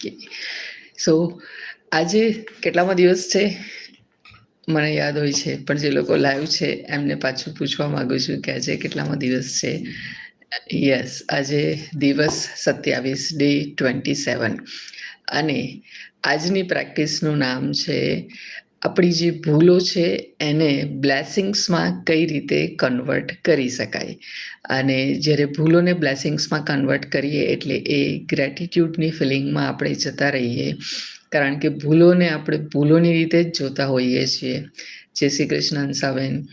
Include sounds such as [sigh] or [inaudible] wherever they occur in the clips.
Okay so આજે કેટલામો દિવસ છે? મને યાદ હોય છે, પણ જે લોકો લાઈવ છે, એમને પાછું પૂછવા માગું છું કે આજે કેટલામો દિવસ છે? યસ, આજે દિવસ સત્યાવીસ ડે ટ્વેન્ટી સેવન. અને આજની પ્રેક્ટિસનું નામ છે આપણી જે ભૂલો છે, એને બ્લેસિંગ્સમાં કઈ રીતે કન્વર્ટ કરી શકાય? અને જ્યારે ભૂલોને બ્લેસિંગ્સમાં કન્વર્ટ કરીએ, એટલે એ ગ્રેટિટ્યૂડની ફિલિંગમાં આપણે જતા રહીએ. કારણ કે ભૂલોને આપણે ભૂલોની રીતે જ જોતા હોઈએ છીએ. જય શ્રી કૃષ્ણ હંસાબેન.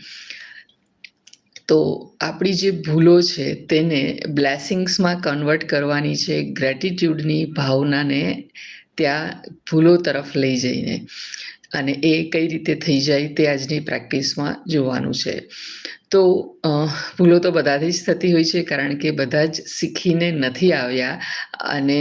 તો આપણી જે ભૂલો છે, તેને બ્લેસિંગ્સમાં કન્વર્ટ કરવાની છે ગ્રેટિટ્યૂડની ભાવનાને ત્યાં ભૂલો તરફ લઈ જઈને. અને એ કઈ રીતે થઈ જાય તે આજની પ્રેક્ટિસમાં જોવાનું છે. તો ભૂલો તો બધાથી જ થતી હોય છે, કારણ કે બધા જ શીખીને નથી આવ્યા. અને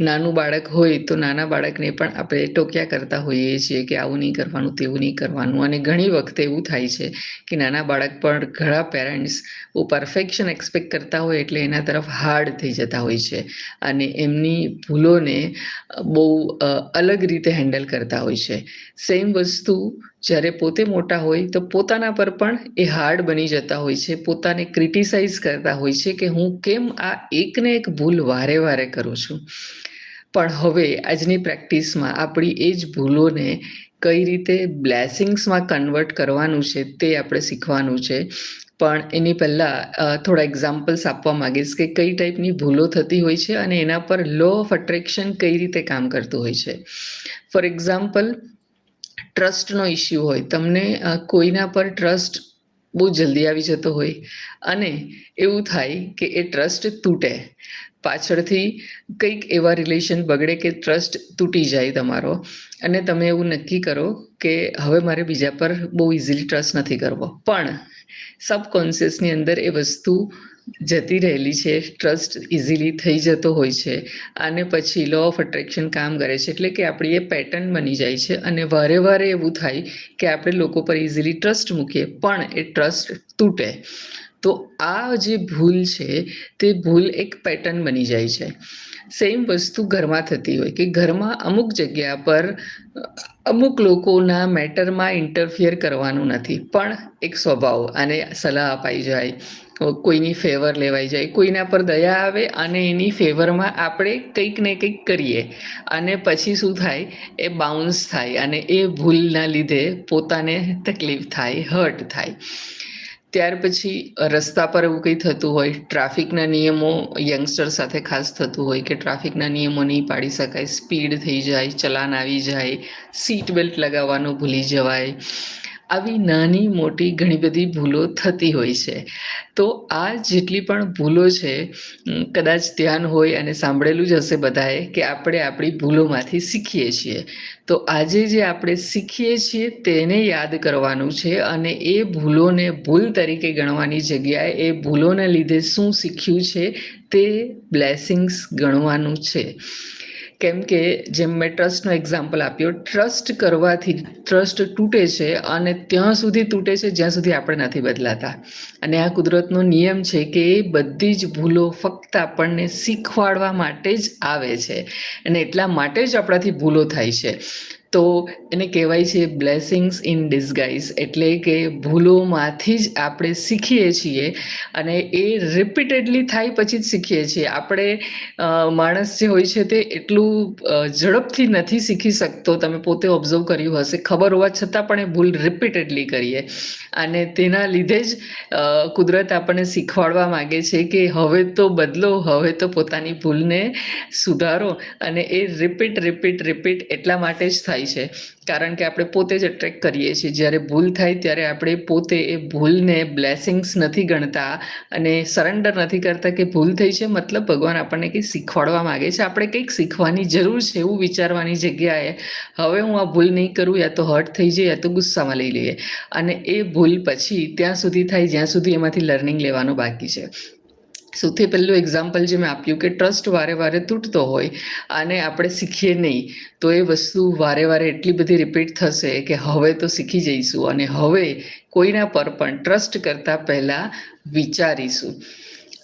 નાનું બાળક હોય તો નાના બાળકને પણ આપણે ટોક્યા કરતા હોઈએ છીએ કે આવું નહીં કરવાનું, તેવું નહીં કરવાનું. અને ઘણી વખતે એવું થાય છે કે નાના બાળક પણ ઘણા પેરેન્ટ્સ બહુ પરફેક્શન એક્સપેક્ટ કરતા હોય એટલે એના તરફ હાર્ડ થઈ જતા હોય છે. અને એમની ભૂલોને બહુ અલગ રીતે હેન્ડલ કરતા હોય છે. સેમ વસ્તુ જ્યારે પોતે મોટા હોય તો પોતાના પર પણ એ હાર્ડ બની જતા હોય છે. પોતાને ક્રિટિસાઇઝ કરતા હોય છે કે હું કેમ આ એકને એક ભૂલ વારે વારે કરું છું. પણ હવે આજની પ્રેક્ટિસમાં આપણી એ જ ભૂલોને કઈ રીતે બ્લેસિંગ્સમાં કન્વર્ટ કરવાનું છે તે આપણે શીખવાનું છે. પણ એની પહેલાં થોડા એક્ઝામ્પલ્સ આપવા માંગીશ કે કઈ ટાઈપની ભૂલો થતી હોય છે અને એના પર લો ઓફ અટ્રેક્શન કઈ રીતે કામ કરતું હોય છે. ફોર એક્ઝામ્પલ ટ્રસ્ટનો ઇસ્યુ હોય, તમને કોઈના પર ટ્રસ્ટ બહુ જલ્દી આવી જતો હોય. અને એવું થાય કે એ ટ્રસ્ટ તૂટે. પાછળથી કંઈક એવા રિલેશન બગડે કે ટ્રસ્ટ તૂટી જાય તમારો. અને તમે એવું નક્કી કરો કે હવે મારે બીજા પર બહુ ઇઝીલી ટ્રસ્ટ નથી કરવો. પણ સબકોન્શિયસની અંદર એ વસ્તુ જતી રહેલી છે ટ્રસ્ટ ઇઝીલી થઈ જતો હોય છે અને પછી લો ઓફ અટ્રેક્શન કામ કરે છે. એટલે કે આપણી એ પેટર્ન બની જાય છે અને વારે વારે એવું થાય કે આપણે લોકો પર ઇઝીલી ટ્રસ્ટ મૂકીએ, પણ એ ટ્રસ્ટ તૂટે. તો આ જે ભૂલ છે, તે ભૂલ એક પેટર્ન બની જાય છે. સેમ વસ્તુ ઘરમાં થતી હોય કે ઘરમાં અમુક જગ્યા પર અમુક લોકોના મેટરમાં ઇન્ટરફિયર કરવાનું નથી, પણ એક સ્વભાવ અને સલાહ અપાઈ જાય કોઈની ફેવર લેવાઈ જાય, કોઈના પર દયા આવે અને એની ફેવરમાં આપણે કંઈક ને કંઈક કરીએ. અને પછી શું થાય? એ બાઉન્સ થાય અને એ ભૂલના લીધે પોતાને તકલીફ થાય હર્ટ થાય. ત્યાર પછી રસ્તા પર એવું કંઈ થતું હોય, ટ્રાફિકના નિયમો યંગસ્ટર સાથે ખાસ થતું હોય કે ટ્રાફિકના નિયમો નહીં પાડી શકાય સ્પીડ થઈ જાય, ચલાન આવી જાય સીટ બેલ્ટ લગાવવાનું ભૂલી જવાય. આવી નાની મોટી ઘણી બધી ભૂલો થતી હોય છે. તો આ જેટલી પણ ભૂલો છે કદાચ ધ્યાન હોય અને સાંભળેલું જ હશે બધાએ કે આપણે આપણી ભૂલોમાંથી શીખીએ છીએ. તો આજે જે આપણે શીખીએ છીએ તેને યાદ કરવાનું છે અને એ ભૂલોને ભૂલ તરીકે ગણવાની જગ્યાએ એ ભૂલોને લીધે શું શીખ્યું છે તે બ્લેસિંગ્સ ગણવાનું છે. કેમ કે જેમ મેં ટ્રસ્ટનો એક્ઝામ્પલ આપ્યો, ટ્રસ્ટ કરવાથી, ટ્રસ્ટ તૂટે છે અને ત્યાં સુધી તૂટે છે, જ્યાં સુધી આપણે નથી બદલાતા. અને આ કુદરતનો નિયમ છે કે એ બધી જ ભૂલો ફક્ત આપણને શીખવાડવા માટે જ આવે છે. અને એટલા માટે જ આપણાથી ભૂલો થાય છે. તો એને કહેવાય છે બ્લેસિંગ્સ ઇન ડિસગાઇઝ. એટલે કે ભૂલોમાંથી જ આપણે શીખીએ છીએ અને એ રિપીટેડલી થાય પછી જ શીખીએ છીએ. આપણે માણસ જે હોય છે તે એટલું ઝડપથી નથી શીખી શકતો. તમે પોતે ઓબ્ઝર્વ કર્યું હશે. ખબર હોવા છતાં પણ એ ભૂલ રિપીટેડલી કરીએ. અને તેના લીધે જ કુદરત આપણને શીખવાડવા માગે છે કે હવે તો બદલો, હવે તો પોતાની ભૂલને સુધારો. અને એ રિપીટ રિપીટ રિપીટ એટલા માટે જ થાય છે. કારણ કે આપણે પોતે જ અટ્રેક કરીએ છીએ. જ્યારે ભૂલ થાય ત્યારે આપણે પોતે એ ભૂલને બ્લેસિંગ્સ નથી ગણતા અને સરેન્ડર નથી કરતા કે ભૂલ થઈ છે મતલબ ભગવાન આપણને કંઈક શીખવાડવા માગે છે. આપણે કંઈક શીખવાની જરૂર છે એવું વિચારવાની જગ્યાએ હવે હું આ ભૂલ નહીં કરું, યા તો હર્ટ થઈ જાય યા તો ગુસ્સામાં લઈ લઈએ. અને એ ભૂલ પછી ત્યાં સુધી થાય, જ્યાં સુધી એમાંથી લર્નિંગ લેવાનું બાકી છે. સૌથી પહેલું એક્ઝામ્પલ જે મેં આપ્યું કે ટ્રસ્ટ વારે વારે તૂટતો હોય અને આપણે શીખીએ નહીં, તો એ વસ્તુ વારે વારે એટલી બધી રિપીટ થશે કે હવે તો શીખી જઈશું અને હવે કોઈના પર પણ ટ્રસ્ટ કરતાં પહેલાં વિચારીશું.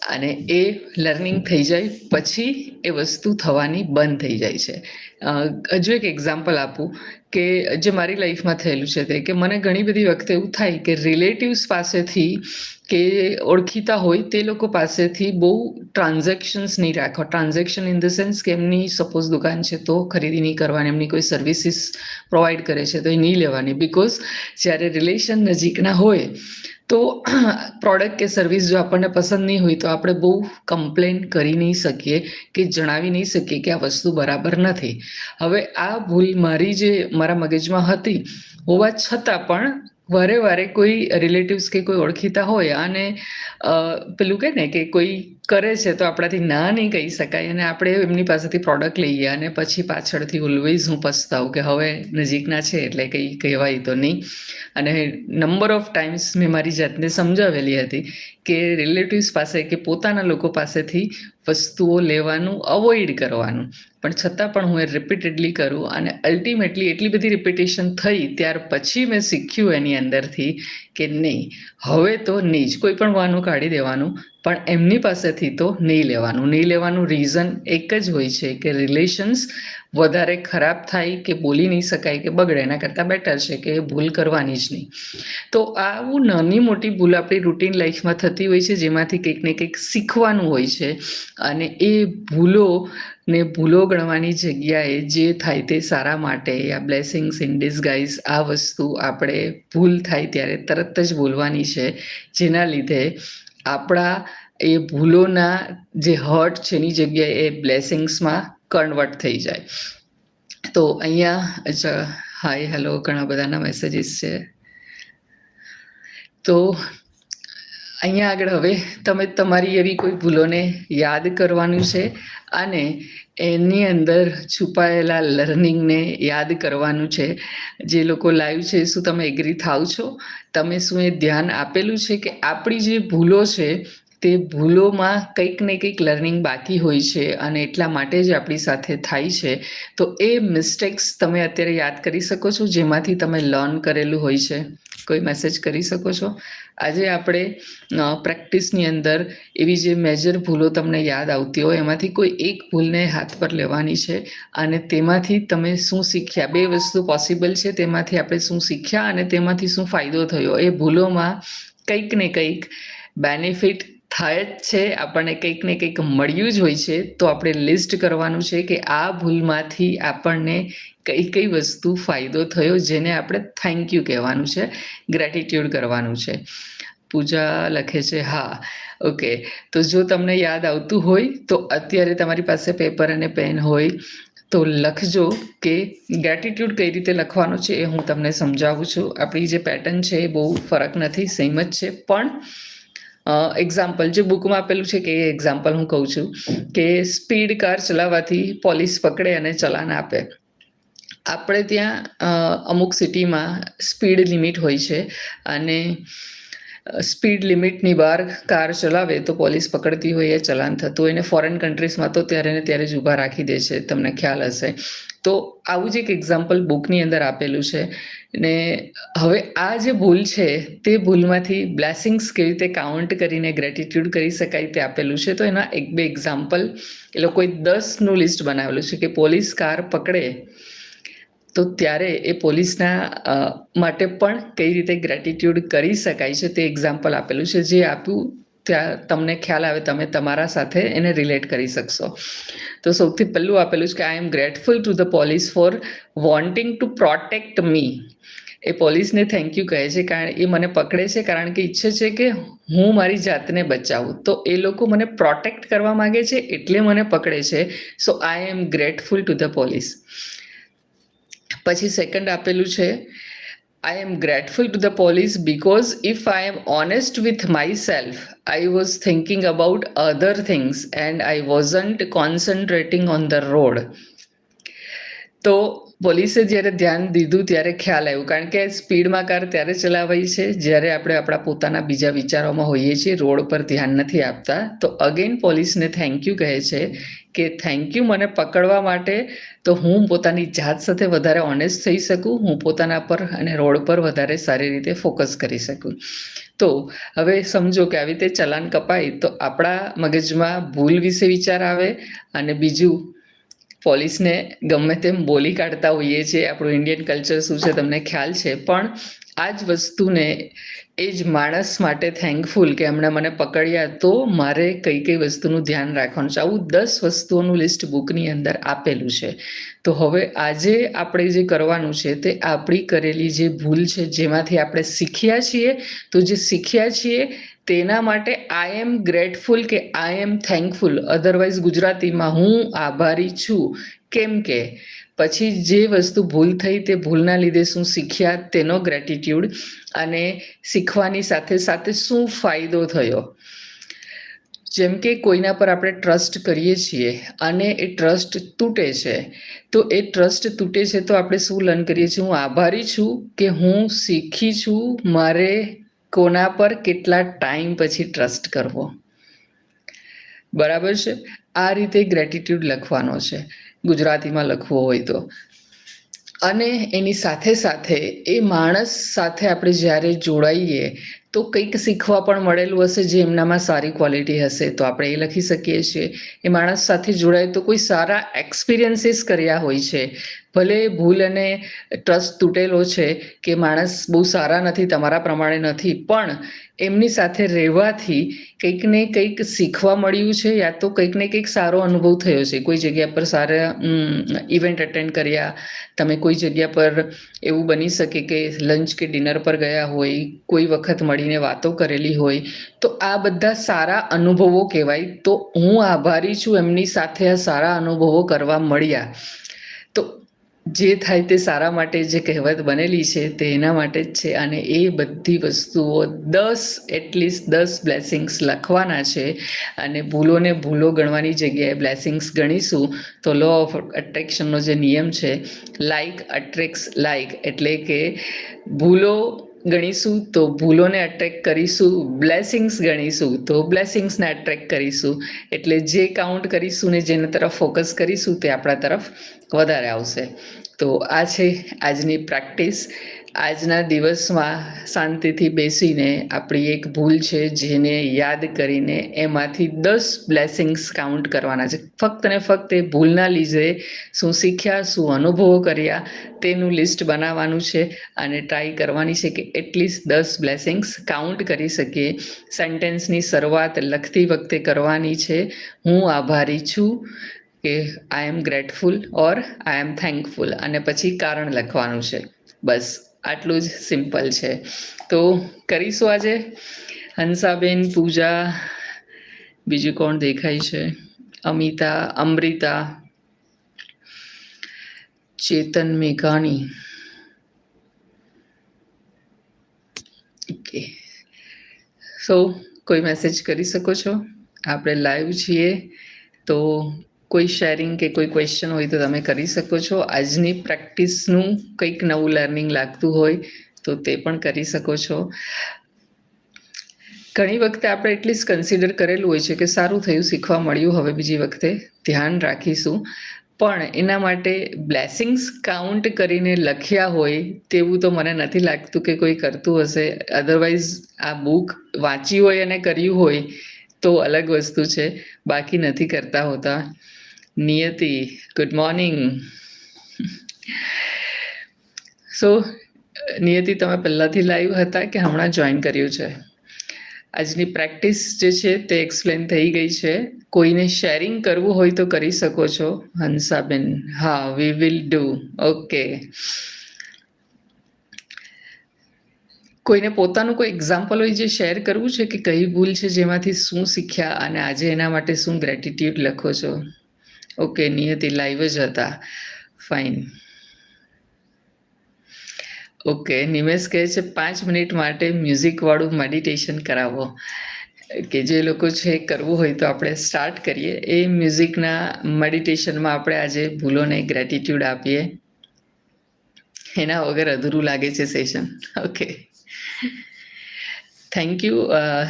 અને એ લર્નિંગ થઈ જાય, પછી એ વસ્તુ થવાની બંધ થઈ જાય છે. હજુ એક એક્ઝામ્પલ આપું કે જે મારી લાઈફમાં થયેલું છે તે, કે મને ઘણી બધી વખતે એવું થાય કે રિલેટિવ્સ પાસેથી કે ઓળખીતા હોય તે લોકો પાસેથી બહુ ટ્રાન્ઝેક્શન્સ નહીં રાખો. ટ્રાન્ઝેક્શન ઇન ધ સેન્સ કે એમની સપોઝ દુકાન છે તો ખરીદી નહીં કરવાની, એમની કોઈ સર્વિસીસ પ્રોવાઈડ કરે છે તો એ નહીં લેવાની. બિકોઝ જ્યારે રિલેશન નજીકના હોય તો [clears throat] પ્રોડક્ટ કે સર્વિસ જો આપણને પસંદ નહીં હોય તો આપણે બહુ કમ્પ્લેન કરી નહીં શકીએ કે જણાવી નહીં શકીએ કે આ વસ્તુ બરાબર નથી. હવે આ ભૂલ મારી જે મારા મગજમાં હતી હોવા છતાં પણ વારે વારે કોઈ રિલેટિવ્સ કે કોઈ ઓળખીતા હોય અને પેલું કહે ને કે કોઈ કરે છે તો આપણાથી ના નહીં કહી શકાય અને આપણે એમની પાસેથી પ્રોડક્ટ લઈએ અને પછી પાછળથી ઓલવેઝ હું પસ્તાવું કે હવે નજીકના છે એટલે કંઈ કહેવાય તો નહીં. અને નંબર ઓફ ટાઈમ્સ મેં મારી જાતને સમજાવેલી હતી કે રિલેટિવ્સ પાસે કે પોતાના લોકો પાસેથી વસ્તુઓ લેવાનું અવોઇડ કરવાનું. પણ છતાં પણ હું એ રિપીટેડલી કરું અને અલ્ટિમેટલી એટલી બધી રિપીટેશન થઈ ત્યાર પછી મેં શીખ્યું એની અંદરથી કે નહીં, હવે તો નહીં જ. કોઈ પણ વાનું કાઢી દેવાનું પણ એમની પાસેથી તો નહીં લેવાનું. નહીં લેવાનું રીઝન એક જ હોય છે કે રિલેશન્સ વધારે ખરાબ થાય કે બોલી નહીં શકાય કે બગડે, એના કરતાં બેટર છે કે ભૂલ કરવાની જ નહીં. તો આવું નાની મોટી ભૂલ આપણી રૂટીન લાઈફમાં થતી હોય છે, જેમાંથી કંઈક ને કંઈક શીખવાનું હોય છે અને એ ભૂલો ને ભૂલો ગણવાની જગ્યાએ જે થાય તે સારા માટે યા બ્લેસિંગ્સ ઇન ડિસગાઇઝ આ વસ્તુ આપણે ભૂલ થાય ત્યારે તરત જ બોલવાની છે. જેના લીધે આપણા એ ભૂલોના જે હર્ટ છે એની જગ્યાએ એ બ્લેસિંગ્સમાં કન્વર્ટ થઈ જાય. તો અહીંયા હાય, હેલો, ઘણા બધાના મેસેજીસ છે. તો અહીંયા આગળ હવે તમે તમારી એવી કોઈ ભૂલોને યાદ કરવાનું છે અને એની અંદર છુપાયેલા લર્નિંગને યાદ કરવાનું છે. જે લોકો લાઈવ છે, શું તમે એગ્રી થાવ છો? તમે શું એ ધ્યાન આપેલું છે કે આપણી જે ભૂલો છે તે ભૂલોમાં કંઈક ને કંઈક લર્નિંગ બાકી હોય છે અને એટલા માટે જ આપણી સાથે થાય છે. તો એ મિસ્ટેક્સ તમે અત્યારે યાદ કરી શકો છો? જેમાંથી તમે લર્ન કરેલું હોય છે? કોઈ મેસેજ કરી શકો છો? આજે આપણે પ્રેક્ટિસની અંદર એવી જે મેજર ભૂલો તમને યાદ આવતી હોય, એમાંથી કોઈ એક ભૂલને હાથ પર લેવાની છે અને તેમાંથી તમે શું શીખ્યા? બે વસ્તુ પોસિબલ છે, તેમાંથી આપણે શું શીખ્યા અને તેમાંથી શું ફાયદો થયો? એ ભૂલોમાં કંઈક ને કંઈક બેનિફિટ થાય જ છે, આપણને કંઈક ને કંઈક મળ્યું જ હોય છે, તો આપણે લિસ્ટ કરવાનું છે કે આ ભૂલમાંથી આપણને કઈ કઈ વસ્તુ ફાયદો થયો જેને આપણે થેન્ક યુ કહેવાનું છે ગ્રેટિટ્યુડ કરવાનું છે. પૂજા લખે છે, હા ઓકે તો જો તમને યાદ આવતું હોય, તો અત્યારે તમારી પાસે પેપર અને પેન હોય, તો લખજો કે ગ્રેટિટ્યુડ કઈ રીતે લખવાનું છે એ હું તમને સમજાવું છું. આપણી જે પેટર્ન છે એ બહુ ફરક નથી સેમ જ છે, પણ એક્ઝામ્પલ જે બુકમાં આપેલું છે કે એ એક્ઝામ્પલ હું કહું છું કે સ્પીડ કાર ચલાવવાથી પોલીસ પકડે અને ચલાન આપે. આપણે ત્યાં અમુક સિટીમાં સ્પીડ લિમિટ હોય છે અને સ્પીડ લિમિટની બહાર કાર ચલાવે તો પોલીસ પકડતી હોય એ ચલાન થતું હોય ને ફોરેન કન્ટ્રીઝમાં તો ત્યારે ને ત્યારે જ ઊભા રાખી દે છે, તમને ખ્યાલ હશે. તો આવું જ એક એક્ઝામ્પલ બુકની અંદર આપેલું છે ને હવે આ જે ભૂલ છે તે ભૂલમાંથી બ્લેસિંગ્સ કેવી રીતે કાઉન્ટ કરીને ગ્રેટિટ્યુડ કરી શકાય તે આપેલું છે. તો એના એક બે એક્ઝામ્પલ એ લોકોએ દસનું લિસ્ટ બનાવેલું છે કે પોલીસ કાર પકડે તો ત્યારે એ પોલીસના માટે પણ કઈ રીતે ગ્રેટિટ્યુડ કરી શકાય છે તે એક્ઝામ્પલ આપેલું છે. જે આપ્યું, ત્યાં તમને ખ્યાલ આવે, તમે તમારા સાથે એને રિલેટ કરી શકશો. તો સૌથી પહેલું આપેલું છે કે I am grateful to the police for wanting to protect me એ પોલીસને થેન્ક યુ કહે છે, કારણ એ મને પકડે છે, કારણ કે ઈચ્છે છે કે હું મારી જાતને બચાવું. તો એ લોકો મને પ્રોટેક્ટ કરવા માગે છે, એટલે મને પકડે છે. So I am grateful to the police પછી સેકન્ડ આપેલું છે I am grateful to the police because if I am honest with myself I was thinking about other things and I wasn't concentrating on the road તો પોલીસે જ્યારે ધ્યાન દીધું ત્યારે ખ્યાલ આવ્યું, કારણ કે સ્પીડમાં કાર ત્યારે ચલાવાય છે. જ્યારે આપણે આપણા પોતાના બીજા વિચારોમાં હોઈએ છીએ, રોડ પર ધ્યાન નથી આપતા, તો અગેન પોલીસને થેન્ક યુ કહે છે કે થેન્ક યુ મને પકડવા માટે, તો હું પોતાની જાત સાથે વધારે ઓનેસ્ટ થઈ શકું, હું પોતાના પર અને રોડ પર વધારે સારી રીતે ફોકસ કરી શકું. તો હવે સમજો કે આવી રીતે ચલાન કપાય, તો આપણા મગજમાં ભૂલ વિશે વિચાર આવે અને બીજું પોલીસને ગમે તેમ બોલી કાઢતા હોઈએ છીએ. આપણું ઇન્ડિયન કલ્ચર શું છે તમને ખ્યાલ છે? પણ આ જ વસ્તુને એ જ માણસ માટે થેન્કફુલ કે એમણે મને પકડ્યા તો મારે કઈ કઈ વસ્તુનું ધ્યાન રાખવાનું છે. આવું દસ વસ્તુઓનું લિસ્ટ બુકની અંદર આપેલું છે. તો હવે આજે આપણે જે કરવાનું છે તે આપણી કરેલી જે ભૂલ છે જેમાંથી આપણે શીખ્યા છીએ, તો જે શીખ્યા છીએ તેના માટે આઈ એમ ગ્રેટફુલ કે આઈ એમ થેન્કફુલ અધરવાઇઝ ગુજરાતીમાં હું આભારી છું. કેમ કે પછી જે વસ્તુ ભૂલ થઈ તે ભૂલના લીધે શું શીખ્યા તેનો ગ્રેટિટ્યૂડ અને શીખવાની સાથે સાથે શું ફાયદો થયો? જેમ કે કોઈના પર આપણે ટ્રસ્ટ કરીએ છીએ અને એ ટ્રસ્ટ તૂટે છે, તો એ ટ્રસ્ટ તૂટે છે તો આપણે શું લર્ન કરીએ છીએ? હું આભારી છું કે હું શીખી છું મારે કોના પર કેટલા ટાઈમ પછી ટ્રસ્ટ કરવો. બરાબર છે? આ રીતે ગ્રેટિટ્યૂડ લખવાનો છે. ગુજરાતીમાં લખવો હોય તો. અને એની સાથે સાથે એ માણસ સાથે આપણે જ્યારે જોડાઈએ તો કંઈક શીખવા પણ મળેલું હશે જે એમનામાં સારી ક્વોલિટી હશે. તો આપણે એ લખી શકીએ છીએ. એ માણસ સાથે જોડાય તો કોઈ સારા એક્સપિરિયન્સીસ કર્યા હોય છે. ભલે ભૂલ અને ટ્રસ્ટ તૂટેલો છે કે માણસ બહુ સારા નથી, તમારા પ્રમાણે નથી, પણ એમની સાથે રહેવાથી કંઈક ને કંઈક શીખવા મળ્યું છે યા તો કંઈક ને કંઈક સારો અનુભવ થયો છે. કોઈ જગ્યા પર સારા ઇવેન્ટ અટેન્ડ કર્યા, તમે કોઈ જગ્યા પર એવું બની શકે કે લંચ કે ડિનર પર ગયા હોય, કોઈ વખત મળીને વાતો કરેલી હોય, તો આ બધા સારા અનુભવો કહેવાય. તો હું આભારી છું એમની સાથે આ સારા અનુભવો કરવા મળ્યા. જે થાય તે સારા માટે જે કહેવત બનેલી છે તે એના માટે જ છે અને એ બધી વસ્તુઓ દસ, એટલીસ્ટ દસ બ્લેસિંગ્સ લખવાના છે અને ભૂલોને ભૂલો ગણવાની જગ્યાએ બ્લેસિંગ્સ ગણીશું તો લો ઓફ અટ્રેક્શનનો જે નિયમ છે લાઇક અટ્રેક્સ લાઇક એટલે કે ભૂલો ગણીશું તો ભૂલોને અટ્રેક્ટ કરીશું, બ્લેસિંગ્સ ગણીશું તો બ્લેસિંગ્સને અટ્રેક્ટ કરીશું એટલે જે કાઉન્ટ કરીશું ને જેના તરફ ફોકસ કરીશું તે આપણા તરફ વધારે આવશે. તો આ છે આજની પ્રેક્ટિસ. આજના દિવસમાં શાંતિથી બેસીને આપણી એક ભૂલ છે જેને યાદ કરીને એમાંથી દસ બ્લેસિંગ્સ કાઉન્ટ કરવાના છે. ફક્ત ને ફક્ત એ ભૂલના લીધે શું શીખ્યા, શું અનુભવો કર્યા, તેનું લિસ્ટ બનાવવાનું છે અને ટ્રાય કરવાની છે કે એટલીસ્ટ દસ બ્લેસિંગ્સ કાઉન્ટ કરી શકીએ. સેન્ટેન્સની શરૂઆત લખતી વખતે કરવાની છે. હું આભારી છું. કે I am grateful or I M thankful અને પછી કારણ લખવાનું છે. બસ, આટલું જ સિમ્પલ છે. તો કરીશું આજે. હંસાબેન, પૂજા, બીજું કોણ દેખાય છે? અમિતા, અમૃતા, ચેતન મેઘાણી. ઓકે સો કોઈ મેસેજ કરી શકો છો? આપણે લાઈવ છીએ, તો કોઈ શેરિંગ કે કોઈ ક્વેશ્ચન હોય તો તમે કરી શકો છો. આજની પ્રેક્ટિસનું કંઈક નવું લર્નિંગ લાગતું હોય તો તે પણ કરી શકો છો. ઘણી વખતે આપણે એટલીસ્ટ કન્સિડર કરેલું હોય છે કે સારું થયું, શીખવા મળ્યું હવે બીજી વખતે. ધ્યાન રાખીશું. પણ એના માટે બ્લેસિંગ્સ કાઉન્ટ કરીને લખ્યા હોય તેવું તો મને નથી લાગતું કે કોઈ કરતું હશે. અધરવાઇઝ આ બુક વાંચી હોય અને કર્યું હોય તો અલગ વસ્તુ છે. બાકી નથી કરતા હોતા. નિયતિ ગુડ મોર્નિંગ સો નિયતિ તમે પહેલાંથી લાઈવ હતા કે હમણાં જોઈન કર્યું છે? આજની પ્રેક્ટિસ જે છે તે એક્સપ્લેન થઈ ગઈ છે. કોઈને શેરિંગ કરવું હોય તો કરી શકો છો, હંસાબેન. હા વી વિલ ડુ ઓકે કોઈને પોતાનું કોઈ એક્ઝામ્પલ હોય જે શેર કરવું છે કે કઈ ભૂલ છે જેમાંથી શું શીખ્યા અને આજે એના માટે શું ગ્રેટિટ્યુડ લખો છો? ઓકે નિયતિ લાઈવ જ હતા. ફાઇન ઓકે, નિમેશ કહે છે, પાંચ મિનિટ માટે મ્યુઝિકવાળું મેડિટેશન કરાવો. કે જે લોકો છે, કરવું હોય તો આપણે સ્ટાર્ટ કરીએ. એ મ્યુઝિકના મેડિટેશનમાં આપણે આજે ભૂલોને ગ્રેટિટ્યૂડ આપીએ. એના વગર અધૂરું લાગે છે session okay. Thank you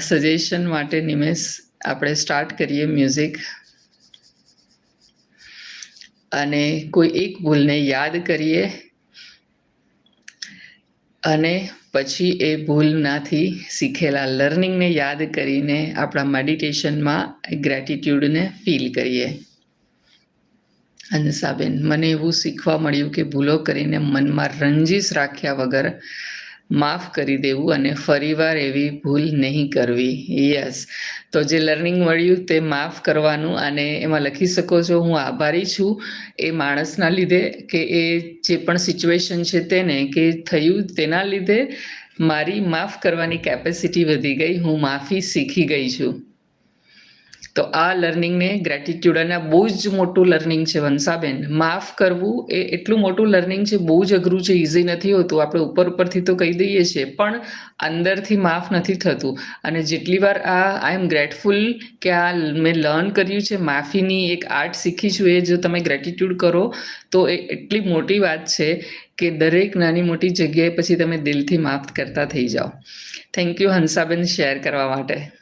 suggestion માટે નિમેશ, આપણે સ્ટાર્ટ કરીએ મ્યુઝિક અને કોઈ એક ભૂલને યાદ કરીએ અને પછી એ ભૂલનાથી શીખેલા લર્નિંગને યાદ કરીને આપણા મેડિટેશનમાં ગ્રેટિટ્યૂડને ફીલ કરીએ. હંસાબેન મને એવું શીખવા મળ્યું કે ભૂલો કરીને મનમાં રંજીશ રાખ્યા વગર માફ કરી દેવું અને ફરીવાર એવી ભૂલ નહીં કરવી. યસ તો જે લર્નિંગ મળ્યું તે માફ કરવાનું અને એમાં લખી શકો છો, હું આભારી છું એ માણસના લીધે કે એ જે પણ સિચ્યુએશન છે તેને કે થયું તેના લીધે મારી માફ કરવાની કેપેસિટી વધી ગઈ, હું માફી શીખી ગઈ છું. તો આ લર્નિંગને ગ્રેટિટ્યુડ અને બહુ જ મોટું લર્નિંગ છે વંશાબેન. માફ કરવું એ એટલું મોટું લર્નિંગ છે, બહુ જ અઘરું છે ઇઝી નથી હોતું. આપણે ઉપર ઉપરથી તો કહી દઈએ છીએ, પણ અંદરથી માફ નથી થતું. અને જેટલી વાર આ આઈ એમ ગ્રેટફુલ કે આ મેં લર્ન કર્યું છે, માફીની એક આર્ટ શીખી છું એ જો તમે ગ્રેટિટ્યુડ કરો, તો એ એટલી મોટી વાત છે કે દરેક નાની મોટી જગ્યાએ પછી તમે દિલથી માફ કરતા થઈ જાઓ. થેન્ક યુ હંસાબેન શેર કરવા માટે.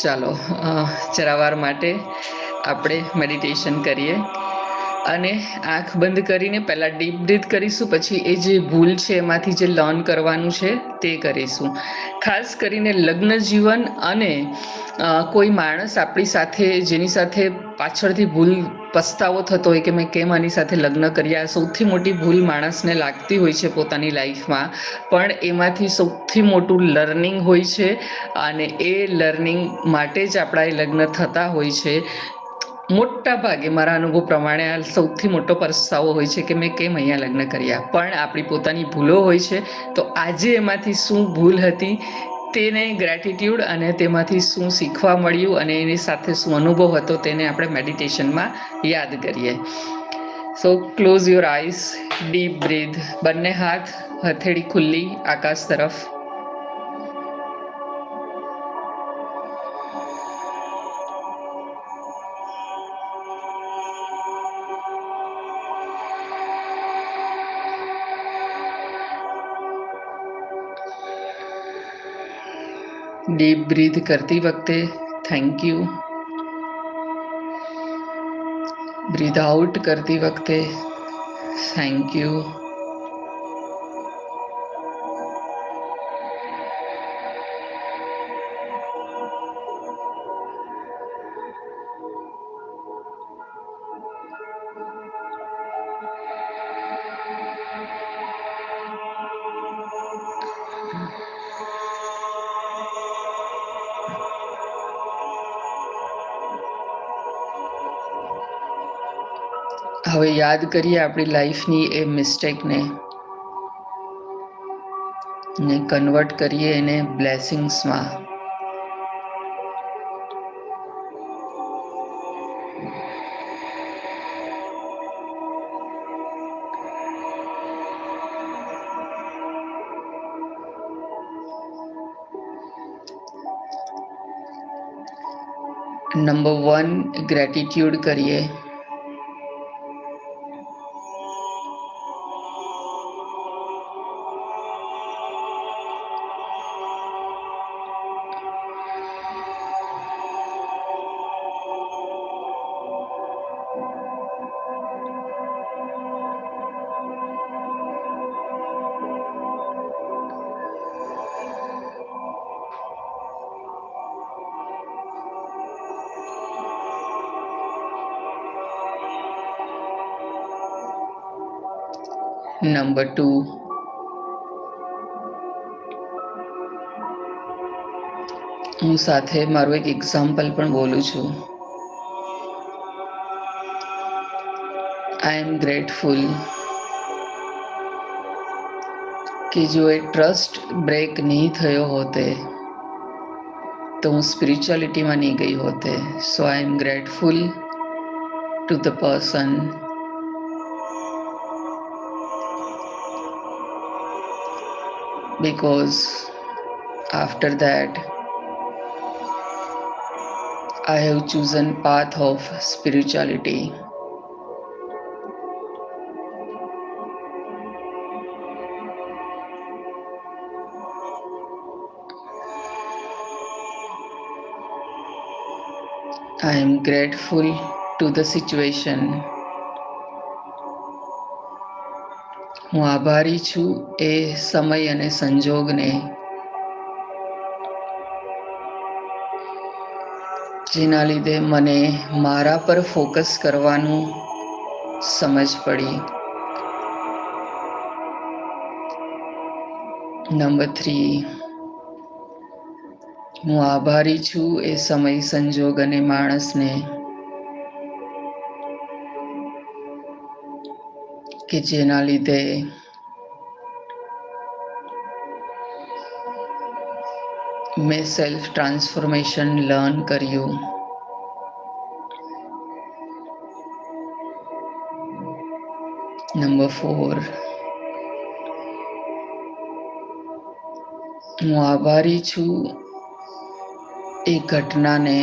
ચાલો જરાવાર માટે આપણે મેડિટેશન કરીએ. અને આંખ બંધ કરીને પહેલાં ડીપ બ્રીથ કરીશું, પછી એ જે ભૂલ છે એમાંથી જે લર્ન કરવાનું છે તે કરીશું. ખાસ કરીને લગ્ન જીવન અને કોઈ માણસ આપણી સાથે, જેની સાથે પાછળથી ભૂલ, પસ્તાવો થતો હોય કે મેં કેમ આની સાથે લગ્ન કર્યા, સૌથી મોટી ભૂલ માણસને લાગતી હોય છે પોતાની લાઈફમાં. પણ એમાંથી સૌથી મોટું લર્નિંગ હોય છે અને એ લર્નિંગ માટે જ આપણા એ લગ્ન થતા હોય છે. મોટા ભાગે મારા અનુભવ પ્રમાણે આ સૌથી મોટો પસ્તાવો હોય છે કે મેં કેમ અહીંયા લગ્ન કર્યા. પણ આપણી પોતાની ભૂલો હોય છે, તો આજે એમાંથી શું ભૂલ હતી તેને ગ્રેટિટ્યૂડ અને તેમાંથી શું શીખવા મળ્યું અને એની સાથે શું અનુભવ હતો તેને આપણે મેડિટેશનમાં યાદ કરીએ. So close your eyes deep breath બંને હાથ, હથેળી ખુલ્લી, આકાશ તરફ. ડીપ બ્રીથ કરતી વખતે થેન્ક યુ બ્રીથ આઉટ કરતી વખતે થેન્ક યુ હવે યાદ કરીએ આપણી લાઈફની એ મિસ્ટેકને ને કન્વર્ટ કરીએ એને બ્લેસિંગ્સમાં. નંબર વન ગ્રેટિટ્યુડ કરીએ. નંબર ટુ હું સાથે મારું એક એક્ઝામ્પલ પણ બોલું છું. આઈ એમ ગ્રેટફુલ કે જો એ ટ્રસ્ટ બ્રેક નહીં થયો હોતે, તો હું સ્પિરિચ્યુઆલિટીમાં નહીં ગઈ હોતે. So I am grateful to the person because After that, I have chosen path of spirituality. I am grateful to the situation. હું આભારી છું એ સમય અને સંજોગને. જેના લીધે મને મારા પર ફોકસ કરવાનું સમજ પડી. Number three. હું આભારી છું એ સમય, સંજોગ અને માણસને. કે જેના લીધે મેં સેલ્ફ ટ્રાન્સફોર્મેશન લર્ન કર્યું નંબર ફોર હું આભારી છું એ ઘટનાને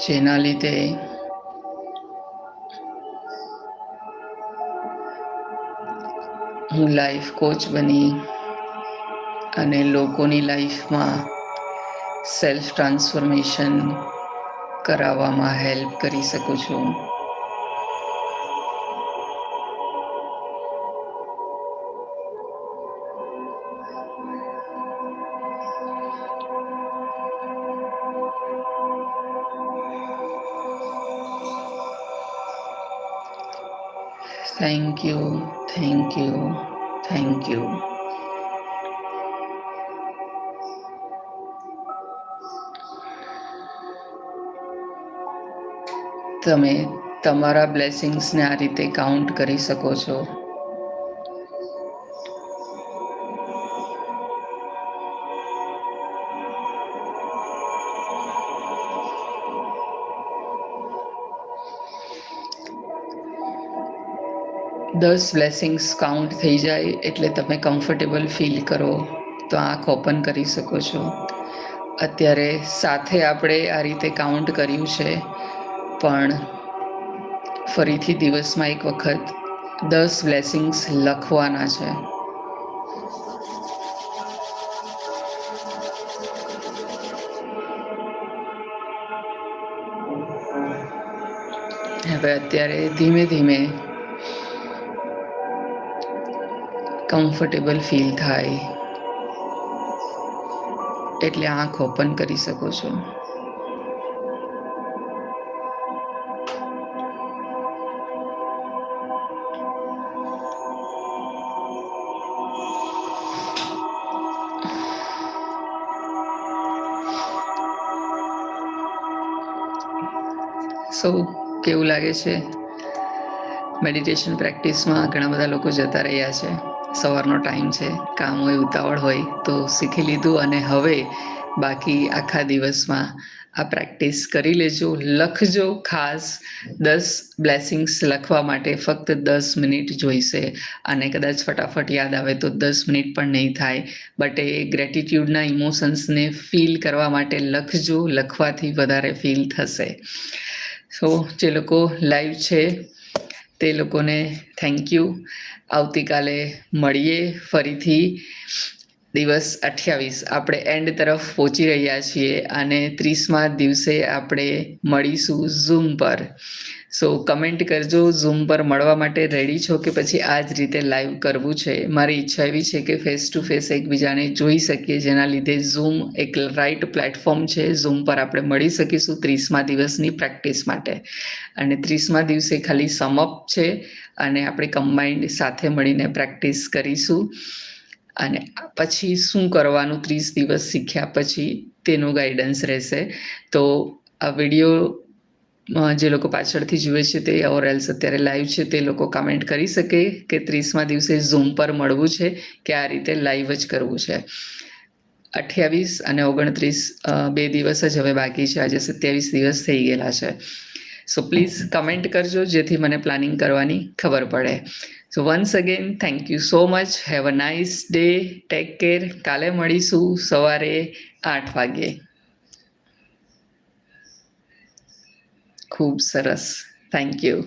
જેના લીધે હું લાઈફ કોચ બની અને લોકોની લાઈફમાં સેલ્ફ ટ્રાન્સફોર્મેશન કરાવવામાં હેલ્પ કરી શકું છું. Thank you thank you thank you તમે તમારા બ્લેસિંગ્સને આ રીતે કાઉન્ટ કરી શકો છો. દસ બ્લેસિંગ્સ કાઉન્ટ થઈ જાય એટલે તમે કમ્ફર્ટેબલ ફીલ કરો, તો આંખ ઓપન કરી શકો છો. અત્યારે સાથે આપણે આ રીતે કાઉન્ટ કર્યું છે, પણ ફરીથી દિવસમાં એક વખત દસ બ્લેસિંગ્સ લખવાના છે. હવે અત્યારે ધીમે ધીમે કમ્ફર્ટેબલ ફીલ થાય. એટલે આંખ ઓપન કરી શકો છો. સૌ કેવું લાગે છે? મેડિટેશન પ્રેક્ટિસમાં ઘણા બધા લોકો જતા રહ્યા છે. સવારનો ટાઈમ છે કામ હોય ઉતાવળ હોય તો શીખી લીધું અને હવે બાકી આખા દિવસમાં આ પ્રેક્ટિસ કરી લેજો, લખજો ખાસ દસ બ્લેસિંગ્સ લખવા માટે ફક્ત દસ મિનિટ જોઈશે અને કદાચ ફટાફટ યાદ આવે તો દસ મિનિટ પણ નહીં થાય, બટ એ ગ્રેટિટ્યૂડના ઇમોશન્સને ફીલ કરવા માટે લખજો, લખવાથી વધારે ફીલ થશે. સો જે લોકો લાઈવ છે, તે લોકોને થેન્ક યુ આવતીકાલે મળીએ ફરીથી. દિવસ અઠ્યાવીસ. આપણે એન્ડ તરફ પહોંચી રહ્યા છીએ અને ત્રીસમા દિવસે આપણે મળીશું ઝૂમ પર. સો કમેન્ટ કરજો ઝૂમ પર મળવા માટે રેડી છો કે પછી આ જ રીતે લાઈવ કરવું છે? મારી ઈચ્છા એવી છે કે ફેસ ટુ ફેસ એકબીજાને જોઈ શકીએ, જેના લીધે ઝૂમ એક રાઇટ પ્લેટફોર્મ છે. ઝૂમ પર આપણે મળી શકીશું ત્રીસમા દિવસની પ્રેક્ટિસ માટે. અને ત્રીસમા દિવસે ખાલી સમઅપ છે અને આપણે કમ્બાઇન્ડ સાથે મળીને પ્રેક્ટિસ કરીશું. અને પછી શું કરવાનું? ત્રીસ દિવસ શીખ્યા પછી તેનું ગાઈડન્સ રહેશે. તો આ વીડિયો જે લોકો પાછળથી જુએ છે તે ઓર એલ્સ અત્યારે લાઈવ છે તે લોકો કમેન્ટ કરી શકે કે ત્રીસમા દિવસે ઝૂમ પર મળવું છે કે આ રીતે લાઈવ જ કરવું છે. અઠ્યાવીસ અને ઓગણત્રીસ બે દિવસ જ હવે બાકી છે. આજે સત્યાવીસ દિવસ થઈ ગયેલા છે. સો પ્લીઝ કમેન્ટ કરજો જેથી મને પ્લાનિંગ કરવાની ખબર પડે. So once again thank you so much have a nice day take care કાલે મળીશું સવારે આઠ વાગ્યે. ખૂબ સરસ થેન્ક યુ